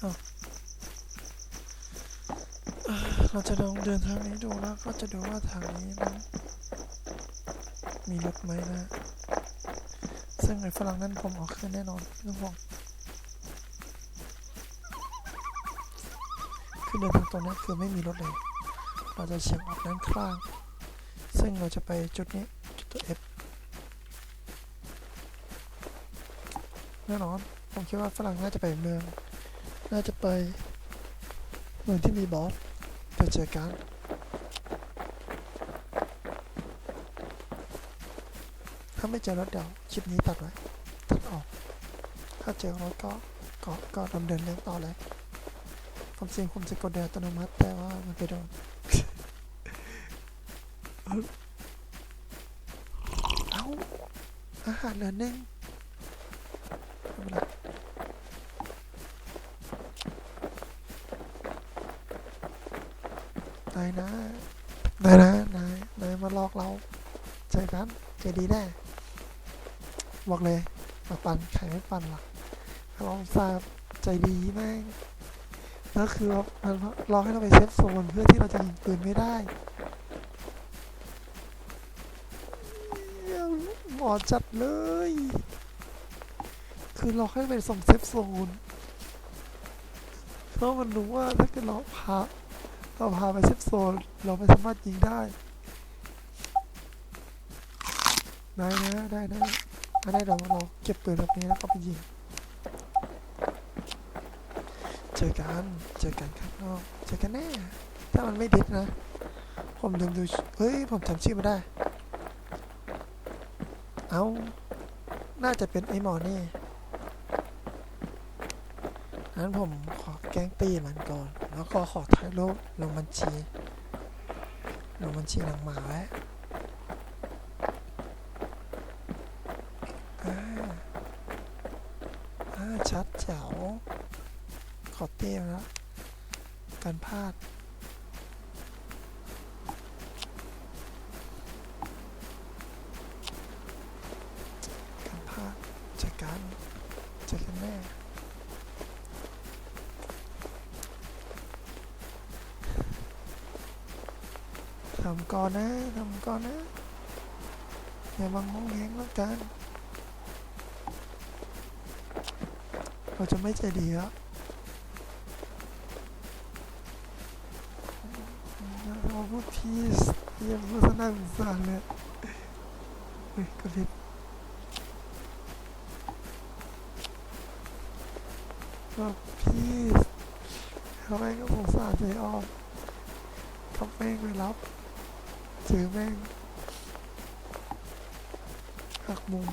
เราจะลองเดินทางนี้ดูแล้วก็จะดูว่าทางนี้นั้นมีรถไหมนะ ซึ่งไอ้ฝรั่งนั้นผมเอาคืนแน่นอนไม่ต้องห่วงคือเดินทางตรงนี้คือไม่มีรถเลย เราจะเฉียงออกด้านข้าง ซึ่งเราจะไปจุดนี้จุดตัว F แน่นอน ผมคิดว่าฝรั่งน่าจะไปเมือง น่าจะไปเมืองที่มีบอสเดี๋ยวเจอกันถ้าไม่เจอรถเดี๋ยวคลิปนี้ตัดไว้ตัดออก ถ้าเจอรถก็ก็ก็ดำเนินเรื่องต่อเลยความจริงผมจะกดเดินอัตโนมัติแต่ว่ามันไปโดนเอาอาหารเหลือนึ่งไม่เป็นไร นายนะนายนะนายนายมาหลอกเราเจกันเจดีแน่บอกเลยมาปั่นใครไม่ปั่นหรอกเราทราบใจดีแม่งแล้วคือแบบมันรอให้เราไปเซฟโซนเพื่อที่เราจะยิงปืนไม่ได้เหี้ยหมอจัดเลย คือเราให้ไปส่งเซฟโซนเพราะมันรู้ว่าถ้าเกิดเราพา เราพาไปเซฟโซนเราไม่สามารถยิงได้ได้นะได้นะถ้าได้เราเราเก็บปืนแบบนี้แล้วก็ไปยิงเจอกันเจอกันครับน้องเจอกันแน่ ถ้ามันไม่ดิดนะ ผมลืมดูเฮ้ยผมจำชื่อไม่ได้ เอาน่าจะเป็นไอ้หมอนี่งั้นผมขอแกงตีมันก่อน แล้วก็ขอถ่ายรูปลงบัญชีลงบัญชีหลังหมาไว้ชัดเจ๋วขอเตี้ยแล้วการพลาด กันพลาดเจอกันเจอกันแน่ทำ ก่อนนะทำก่อนนะอย่าบังงงแงงแล้วกันเราจะไม่ใจดีแล้วเราพูดพีสอย่าพูดสนั่นสั่นเลยเฮ้ยกระพริบแบบพี่ทำไมก็สงสารใจออมกับแม่งไปรับ ซื้อแม่งหักมุม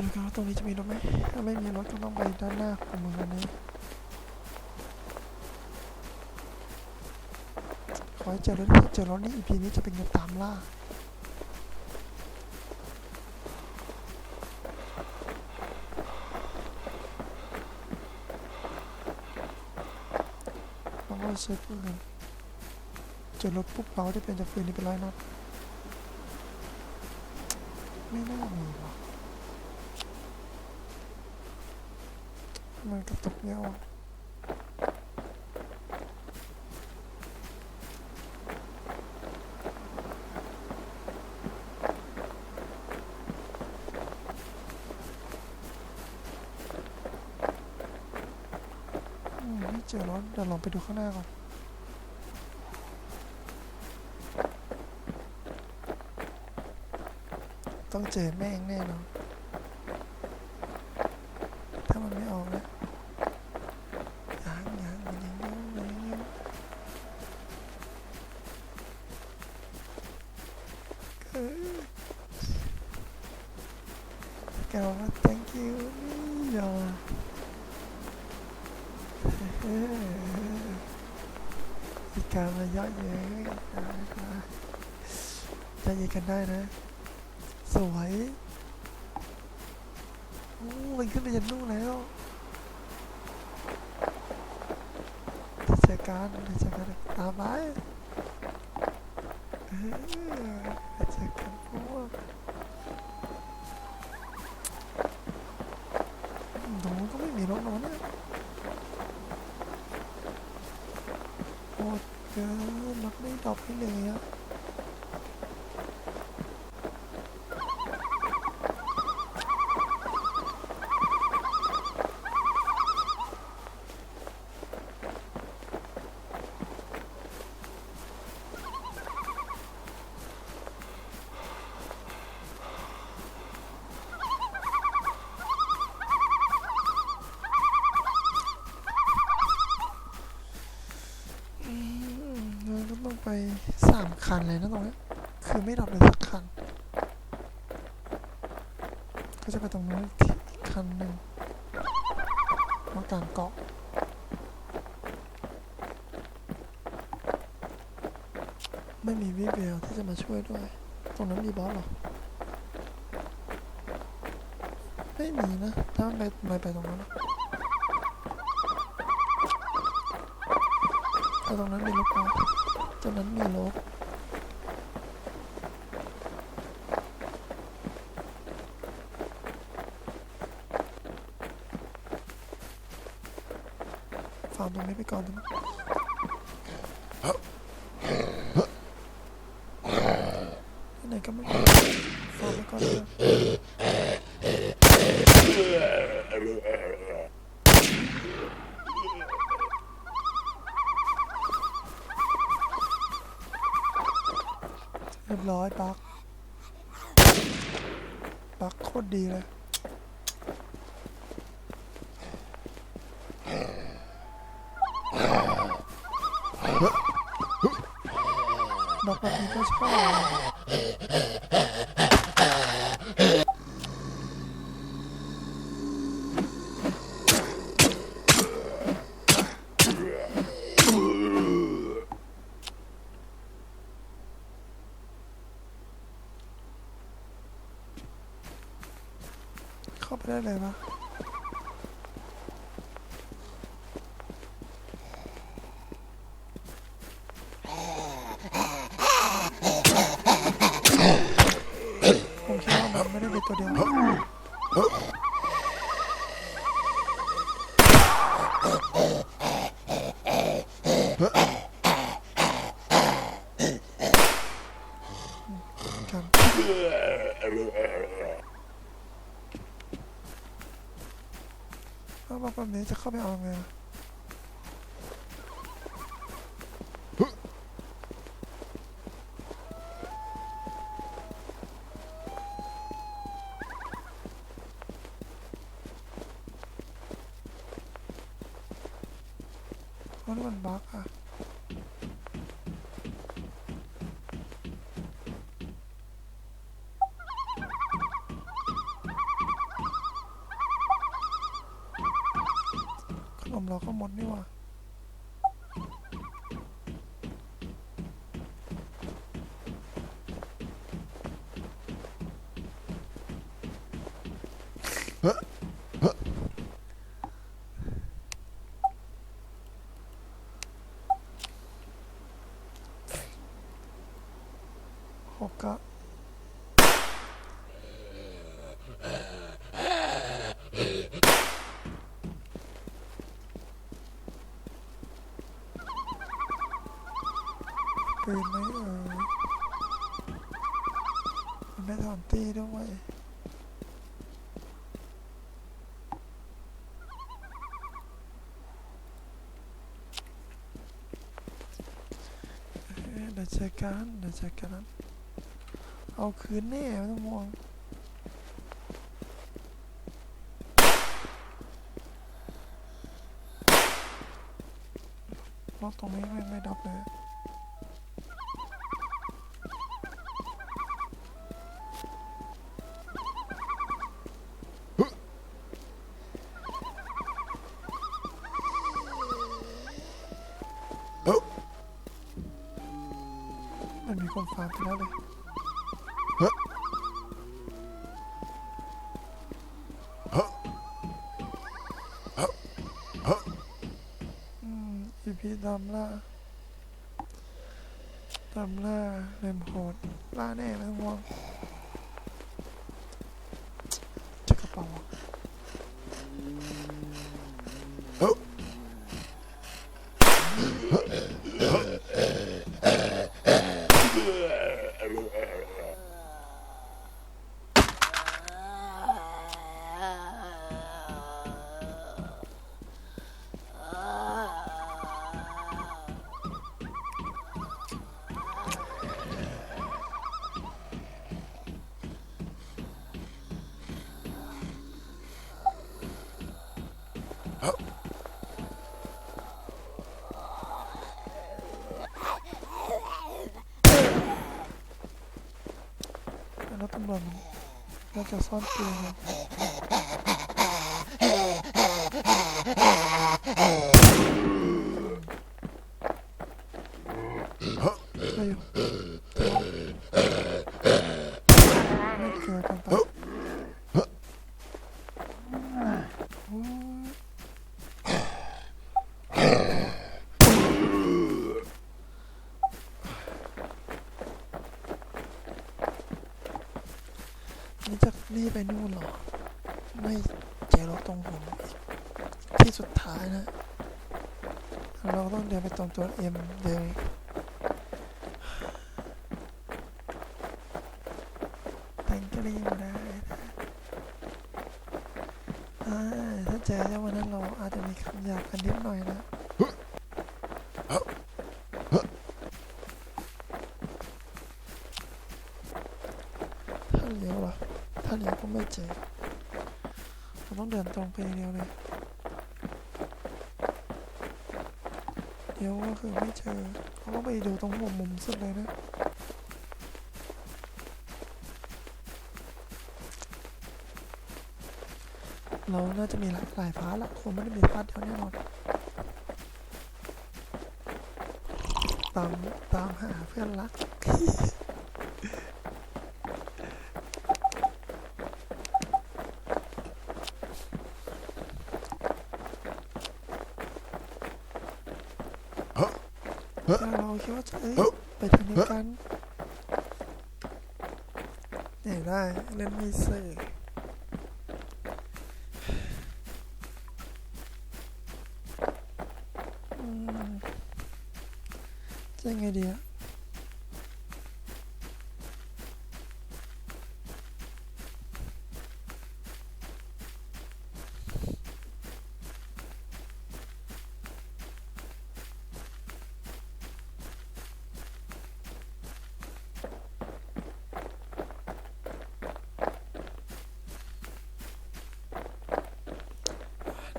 มาดูกันว่าตรงนี้จะมีรถไหมถ้าไม่มีรถก็ต้องไปด้านหน้าของเมืองอันนี้ขอให้เจอรถเจอรถนี้อีพีนี้จะเป็นเงินตามล่าเราก็เช็คเงินเจอรถปุ๊บเราก็จะเป็นจากฟืนนี้เป็นร้อยนัดไม่น่ามีหรอก มันกระตุกเยอะว่ะอืมไม่เจอรถเดี๋ยวลองไปดูข้างหน้าก่อนต้องเจอแม่งแน่นอน ถ้ามันไม่ออกนะยังยังมันยังอยู่มันยังอยู่เออแกบอกว่า thank you นี่อย่าเออมีการมาเยอะเย้ยได้ได้ใจเย็นกันได้นะ สวยโอ้มันขึ้นไปยันนู่นแล้วเดี๋ยวเจอกันเดี๋ยวเจอกันตามไปเออ เดี๋ยวเจอกันพวกอืมตรงนู้นก็ไม่มีรถแล้วนะโอ้เกินรถไม่ดรอปให้เลยอะ อืมเราก็ต้องไปสาม คันเลยนะตรงนี้คือไม่ดับเลยสักคัน ก็จะไปตรงนู้นอีกคันหนึ่งมากลางเกาะไม่มีวิเบลที่จะมาช่วยด้วย ตรงนั้นมีบอสหรอ ไม่มีนะ ถ้ามันไปไปไปตรงนั้นนะแต่ตรงนั้นมีลบนะตรงนั้นมีลบฟาร์มตรงนี้ไปก่อนนะที่ไหนก็ไม่รู้ฟาร์มไป ก่อนนะเรียบร้อยปักปักโคตรดีเลย ด อกแบบนี้ก็ชอบเข้าไปได้เลยปะผมคิดว่ามันไม่ได้เป็นตัวเดียว กันถ้าบอกแบบนี้จะเข้าไปเอาไงมันบั๊กอะขนมเราก็หมดนี่หว่าหกกะปืนไหมเอ่ยมันไม่ถอนตีด้วยเอ๊ะ เดี๋ยวเจอกันเดี๋ยวเจอกันเอาคืนแน่ไม่ต้องห่วงรถตรงนี้ไม่ไม่ดับเลยาไปแล้วเลยอีพีตามล่าตามล่าเล่มโหดล่าแน่ไม่ต้องห่วง น่าจะซ่อนตัวอยู่ได้อยู่ไม่เกิดกันไปโอ้ย นี่ไปนู่นหรอไม่เจอรถตรงผมที่สุดท้ายนะ เราต้องเดินไปตรงตัวเอ็มเดินแต่งกรีมได้นะอ่าถ้าเจอวันนั้นเราอาจจะมีคำหยาบกันนิดหน่อยนะ ถ้าเลี้ยวล่ะ ถ้าเลี้ยวก็ไม่เจอเราต้องเดินตรงไปอย่างเดียวเลย เดี๋ยวก็คือไม่เจอเขาก็ไปดูตรงหัวมุมสุดเลยนะเราน่าจะมีหลายหลายพาร์ทละคงไม่ได้มีพาร์ทเดียวแน่นอนตามตามหาเพื่อนรัก ถ้าเรา คิดว่าจะเอ้ยไปทางนี้กันเนี่ยได้เล่นไม่เสยอืมจะยังไงดีอะ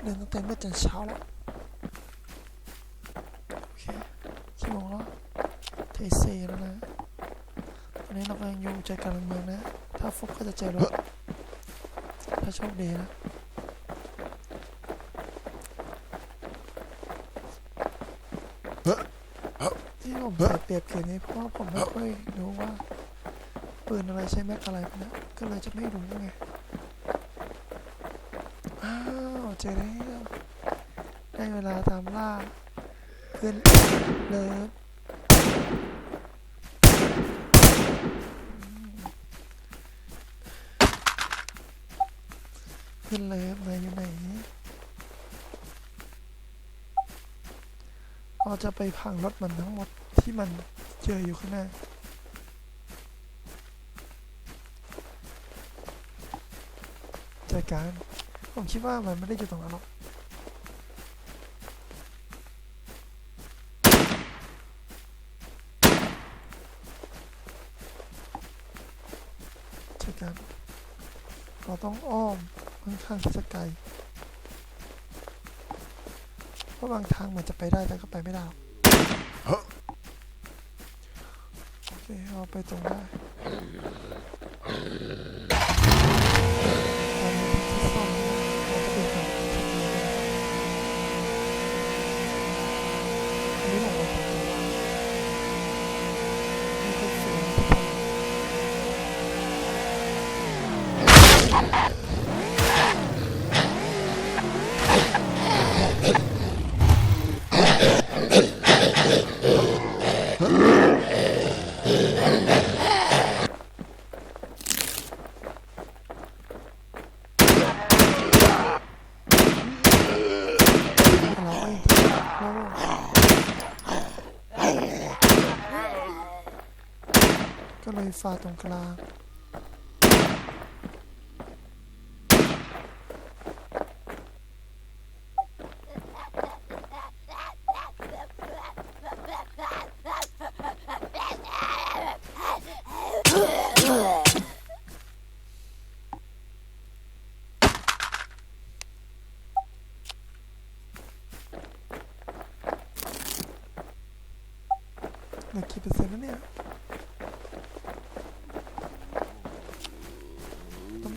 เดินตั้งแต่เมื่อจนเช้าแล้วโอเคกี่โมงแล้วเทเซแล้วนะตอนนี้เรากำลังอยู่ใจกลางเมืองนะ ถ้าฟุกก็จะเจอรถถ้าโชคดีนะที่ผมเสียเปรียบเกมนี้เพราะว่าผมไม่ค่อยรู้ว่าปืนอะไรใช้แม็กอะไรพวกเนะก็เลยจะไม่รู้ไง อ้าวเจอแล้วได้เวลาตามล่าเพื่อนเลิฟเพื่อนเลิฟนายอยู่ไหนเราจะไปพังรถมันทั้งหมดที่มันเจออยู่ข้างหน้าจัดการ ผมคิดว่ามันไม่ได้อยู่ตรงนั้นหรอกจัดการเราต้องอ้อมค่อนข้างที่จะไกลเพราะบางทางมันจะไปได้แต่ก็ไปไม่ได้หรอกโอเคเราไปตรงได้ตอนนี้ที่ซ่อมนะเราจะไปหาที่นี่นะอันนี้ผมว่าผมจะว่านี่ก็สวยที่ทำ Hey! ฟ้าตรงกลา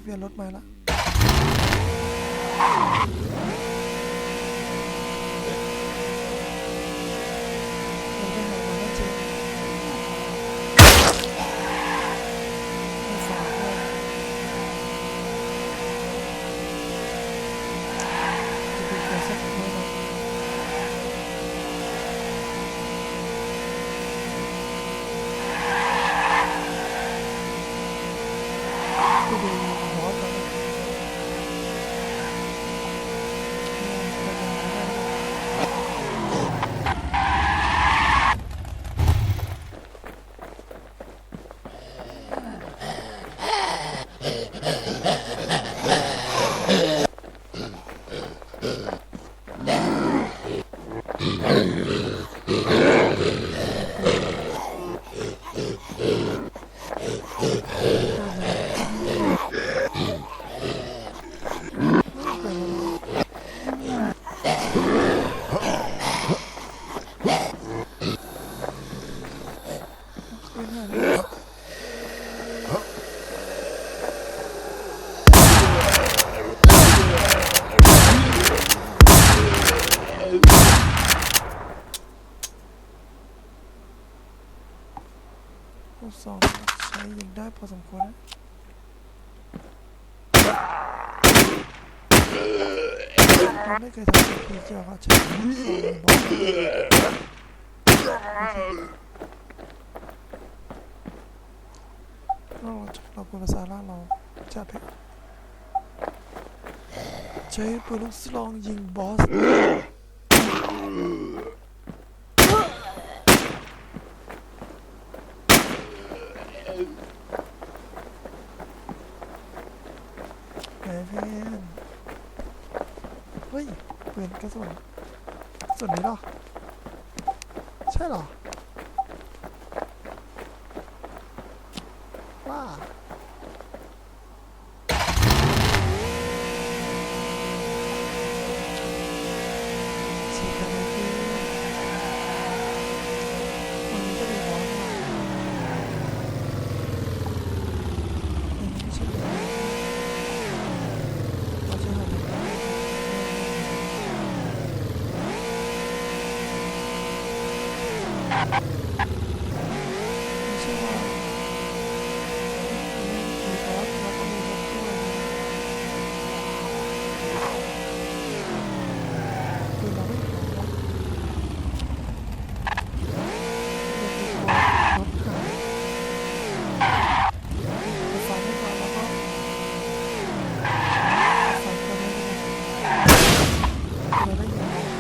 เหลือกี่เปอร์เซ็นต์แล้วเนี่ยนรถม่ละเราได้หามาแล้วเจอไม่ฝากเลยจะเป็นการสักหน่อยนะ ไปดูหัวก่อนนะขึ้นหน้าเลยผู้ สองใช้ยิงได้พอสมควรนะเราไม่เคยทำสิ่งที่เกี่ยวกับใช้ผู้สบอลเราเราพูดภาษาล่าเราจะเพใช้ปืนลูกซองยิงบอสแหมเพื่อนเฮ้ย ส่วนส่วนนี้เหรอ ใช่หรอ ว่าสีกันเลยคือมันก็มีร้อนมาอันนี้ไม่ใช่เหรอเราจะหาได้ไม่ใช่ว่า มีรถแล้วก็มีรถด้วยนะคือเราไม่ขอรถเดี๋ยวดีกว่ารถหายไปฟังดีกว่าแล้วก็ฟังกันได้ไหมเราได้ยินไหม ครับ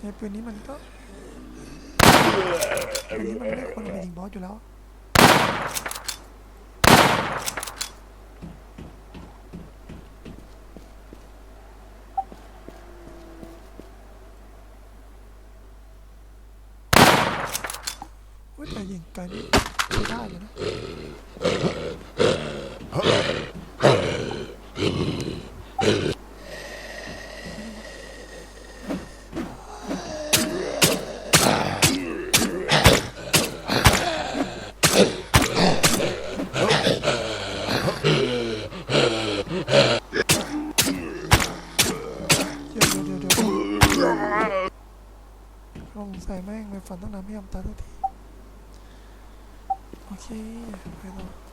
ไอ้ ปืนนี้มันก็ปืนนี้มันไม่ได้ควรเอาไปยิงบอสอยู่แล้ว เว้ยแต่ยิงไกลนี่ใช้ได้เลยนะ ลงใส่แม่งไปฝันตั้งนานไม่ยอมตายสักที โอเค ไปต่อ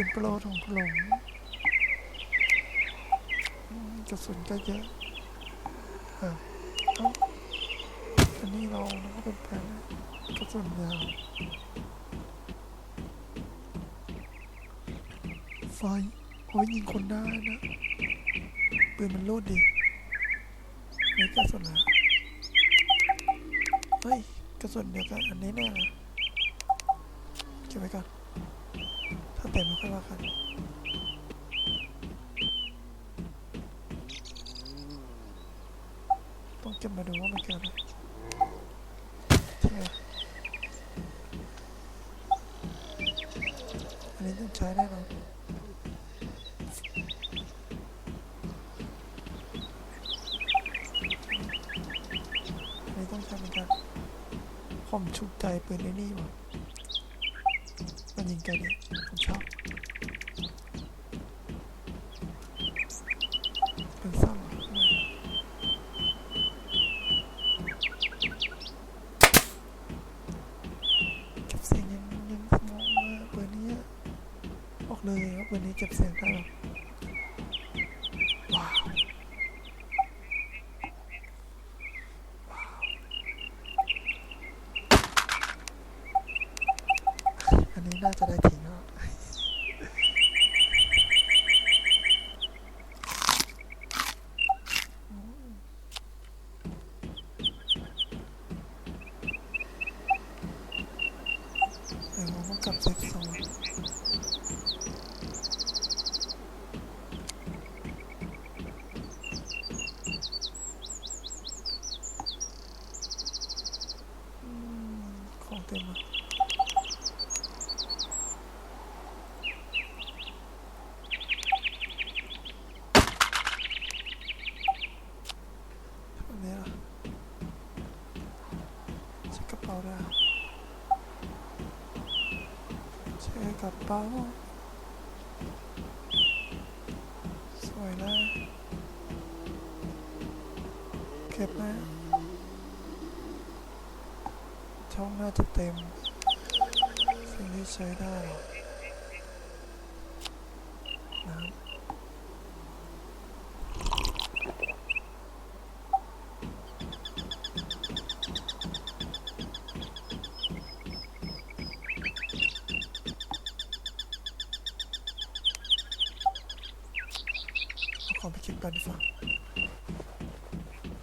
ปืนโปรของผมอืมกระสุนก็เยอะอะอันนี้เราแล้วก็เป็นแผนกระสุนยาวไฟเอาไว้ยิงคนได้นะปืนมันโลดดีไม่กระสุนนะเฮ้ยกระสุนเดียวกันอันนี้แน่เลยเก็บไว้ก่อน ถ้าเต็มมาค่อยว่ากันต้องเก็บมาดูว่ามันเกิดอะไรอันนี้ต้องใช้แน่นอนอันนี้ต้องใช้เหมือนกันผมชุกใจปืนไอ้นี่ว่ะมัน ยิงไกลดีผมชอบเป็นซ้ำเก็บเสียงยังยังสมองมากเบอร์นี้ออกเลยครับเบอร์นี้เก็บเสียงได้แบบว้าวว้าวอันนี้น่าจะได้ทิ้งแล้วอืมเดี๋ยวเราต้องกลับเซ็กโซนอืมของเต็มอะอันนี้ล่ะเช็คกระเป๋าด้วยอะ เช็คกระ เป๋าสวยนะ เก็บนะ ช่องน่าจะเต็ม สิ่งที่ใช้ได้น้ำเอาของไปเก็บกันดีกว่า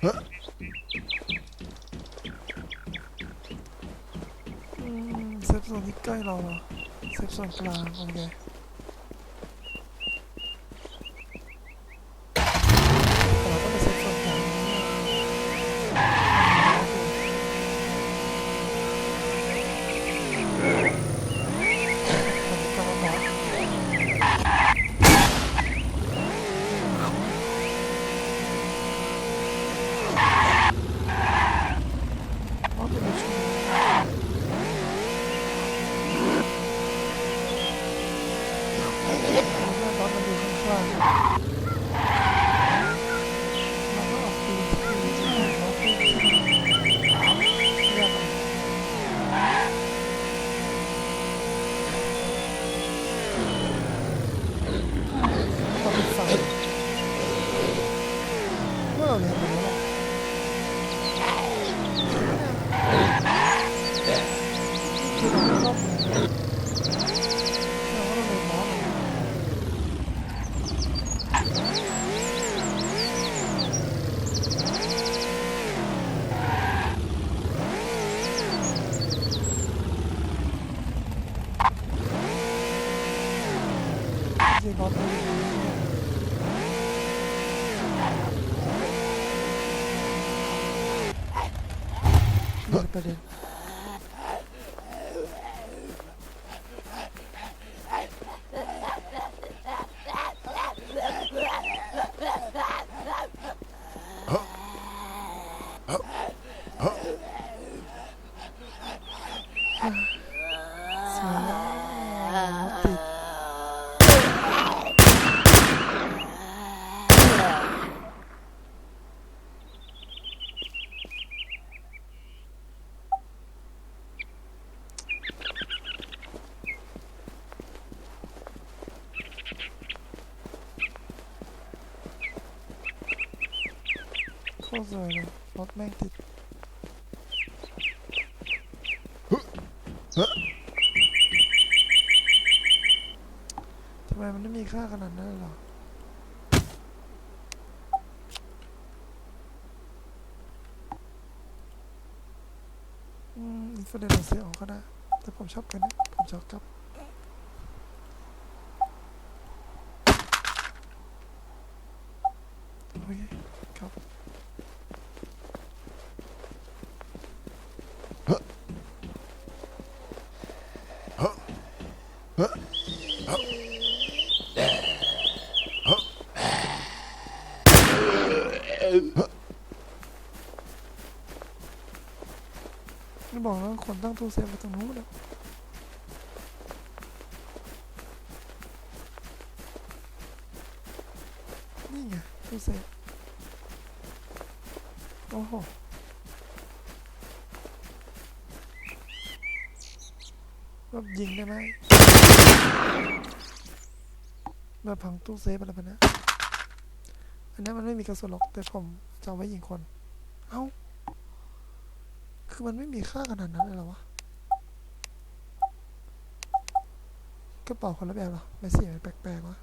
เฮ้ยอืมเซ ฟโซนที่ใกล้เราอะเซฟโซนกลางโอเคแต่เราต้องไปเซฟโซนกลางมันก็ร้อนๆเอาไปเลยช่วยเอาเรื่องรถมาดูข้างๆเราก็ออกตีตีตีเราตีตีเรียกมันก็เป็นฝั่งเมื่อเราเรียนมาแล้วคือเราไม่รอบเลยเราก็ต้องเรียนหมอมา จริงๆบอลไม่ได้ดีนี่เป็นประเด็น ตรสวยเลยรถแม่งติดทำไมมันไม่มีค่าขนาดนั้นเลยเหรออืมอินฟลูเอนซ์เสียออกก็ได้ แต่ผมชอบกันนะผมชอบกับโอเคครับ ไม่บอกแล้วคนตั้งตู้เซฟไว้ตรงนู้นเลยนี่ไงตู้เซฟโอ้โหแบบยิงได้ไหมแบบพังตู้เซฟอะไรแบบนี้อันนี้มันไม่มีกระสุนหรอกแต่ผมจะเอาไว้ยิงคน เอ้า คือมันไม่มีค่าขนาดนั้นเลยหรอวะกระเป๋าคนละแบบหรอไม่เสียแปลกๆวะ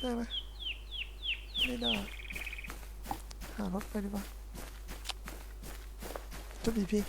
ได้ไหมไม่ได้ หารถไปดีกว่าจุดบีพี